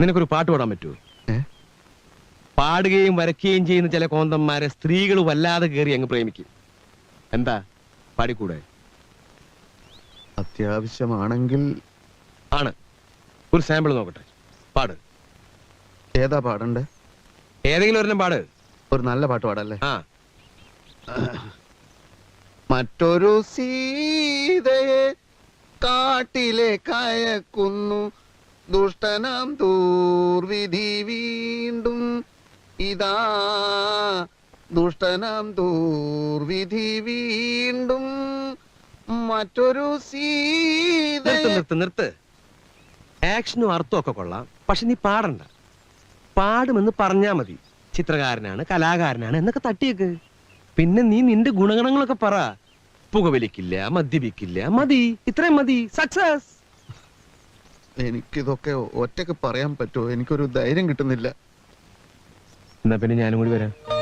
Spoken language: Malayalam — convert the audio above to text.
നിനക്കൊരു പാട്ട് പാടാൻ പറ്റുമോ പാടുകയും വരയ്ക്കുകയും ചെയ്യുന്ന ചില കോന്തന്മാരെ സ്ത്രീകൾ വല്ലാതെ കയറി അങ്ങ് പ്രേമിക്കും. എന്താ? പാടിക്കൂടെ? അത്യാവശ്യമാണെങ്കിൽ ആണ്. ഒരു സാമ്പിൾ നോക്കട്ടെ. പാട്. ഏതാ പാടണ്ടേ? ഏതെങ്കിലും ഒരെണ്ണം പാട്. ഒരു നല്ല പാട്ട് പാടല്ലേ? ആ. മറ്റൊരു സീതയെ കാട്ടിലെ കയക്കുന്നു. ദുഷ്ടനാം ദൂർവിധി വീണ്ടും ഇതാ. ദുഷ്ടനാം ദൂർവിധി വീണ്ടും മറ്റൊരു സീതയെ നിർത്ത് നിർത്ത് ആക്ഷനും അർത്ഥവും ഒക്കെ കൊള്ളാം. പക്ഷെ നീ പാടണ്ട. പാടുമെന്ന് പറഞ്ഞാ മതി. ചിത്രകാരനാണ് കലാകാരനാണ് എന്നൊക്കെ തട്ടിയേക്ക്. പിന്നെ നീ നിന്റെ ഗുണഗണങ്ങളൊക്കെ പറ. പുകവലിക്കില്ല മദ്യപിക്കില്ല മതി. ഇത്രയും മതി. സക്സസ് എനിക്കിതൊക്കെ ഒറ്റയ്ക്ക് പറയാൻ പറ്റുമോ? എനിക്കൊരു ധൈര്യം കിട്ടുന്നില്ല. എന്നാ പിന്നെ ഞാനും കൂടി വരാം.